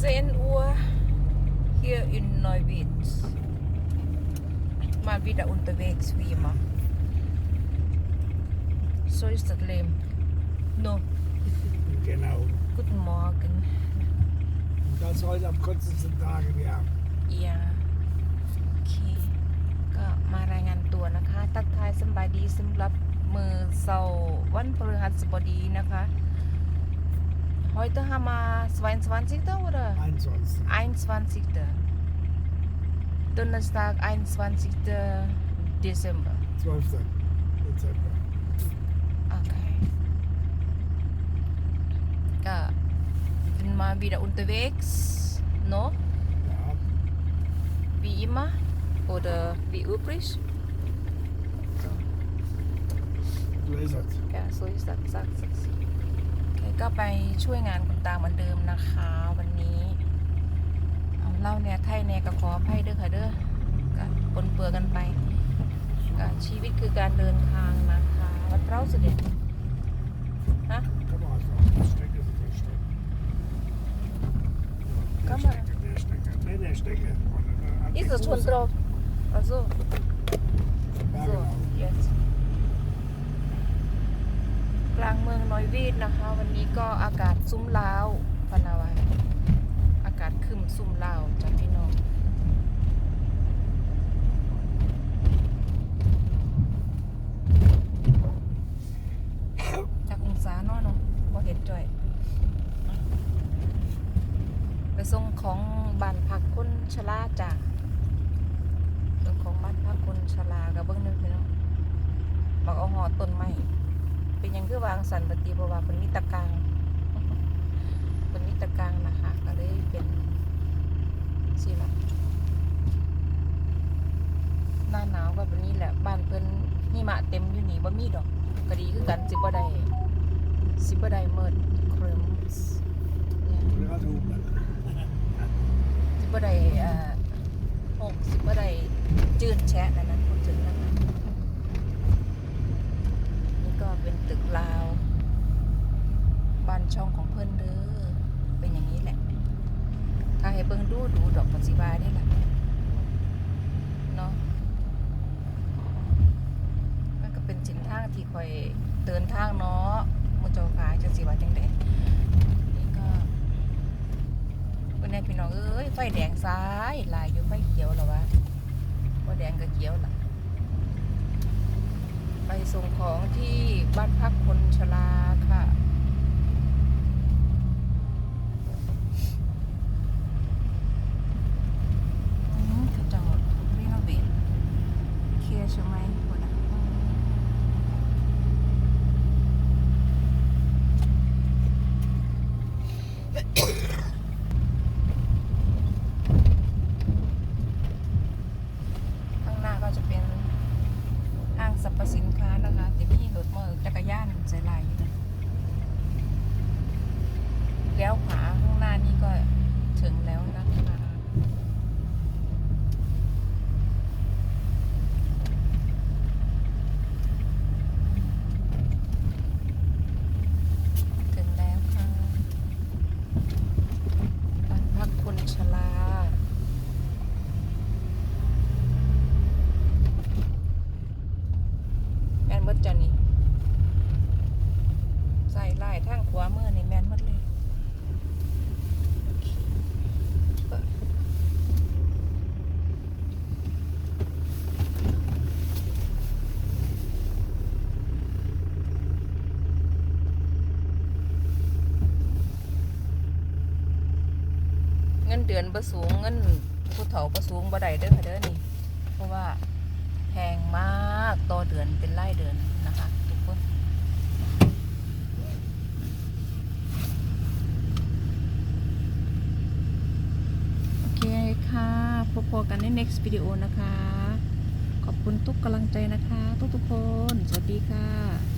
10 Uhr hier in Neuwied. Mal wieder unterwegs wie immer. So ist das Leben. No, Genau. guten Morgen. Und das heute am kürzeste Tage wir haben. Ja โอเค ก็มารายงานตัวนะคะ ทักทายสำบายดีสำหรับมือเสาร์วันพฤหัสบดีนะคะ Heute haben wir 22. oder 21. 21. Donnerstag 21. Dezember 12. Dezember. โอเคก็ bin mal wieder unterwegs no Ja. wie immer oder wie üblich so. Blizzard. แกซุยสักสักสั กสิโอเคก็ไปช่วยงานคุณตาเหมือนเดิมนะคะ วันนี้ เอาเล่าเนี่ยไทยเนี่ยก็ขออภัยเด้อค่ะเด้อก็ปนเปื้อนกันไปก็ชีวิตคือการเดินทางนะคะวัดเพราเสด็จฮะ Komm mal, so. Stecke sind der Stecke. Der Komm mal. Stecke, der Stecke. Nee, der Stecke. Und, äh, an die Ist das schon Fuße. drauf? Also, Ja, so, genau. jetzt กลางเมืองนอยวีดนะคะ วันนี้ก็อากาศซุ้มลาวพนาวาอากาศคึมซุ้มลาวจ้ะพี่น้องจากองศาเนาะเนาะบ่เห็นจ่อย ไปส่งของบ้านพักคนชราจ้ะส่งของบ้านพักคนชรากับเบิ้งนึงพี่น้องบอกเอาหอต้นไม้ เป็นยังคือวางสันปฏิบวาเป็นมิตรกลางเป็นมิตรกลางนะคะก็เลยเป็นสิละหน้าหนาวก็แบบนี้แหละบ้านเพิ่นหิมะเต็มอยู่นี่บ่มีดอกก็ดีคือกันสิบ่ได้สิบ่ได้เมิดเคริมเนี่ยสิบ่ได้เอ่อหกสิบ่ได้จืดแชะนั่นนะนี่ก็เป็นตึกลาวบ้าน ช่องของเพิ่นเด้อเป็นอย่างนี้แหละ ถ้าให้เบิ่งดูดูดอกปัจจิบานี่แหละเนาะมันก็เป็นสินทางที่คอยเดินทางเนาะมุเจ้าขาจะสิว่าจังไดนี่ก็วันนี้พี่น้องเอ้ยไฟแดงซ้ายลายอยู่ไฟเขียวแล้ววะว่าแดงกับเขียวล่ะไปส่งของที่บ้านพักคนชราค่ะ อืมเขาจะรีโนเวทเคลียร์ใช่ไหมคนอะอืมข้างหน้าก็จะเป็นห้าง สินค้านะคะจะมีรถมอเตอร์จักรยานใส่ลายอยู่นะแล้วขวาข้างหน้านี้ก็ถึงแล้วนะคะ ถึงแล้วค่ะบ้านพักคนชราแม่นหมดจ้ะนี่ ใส่ลายทางขวามือนี่แม่นหมดเลยเคเปิดเงินเดือนประสูงเงินผู้เฒ่าประสูงบ่ได้เด้อค่ะเด้อนี่ เพราะว่าแพงมากต่อเดือนเป็นรายเดือนนะคะ ทุกคน โอเคค่ะ พบกันใน next วิดีโอนะคะ ขอบคุณทุกกำลังใจนะคะ ทุกๆคน สวัสดีค่ะ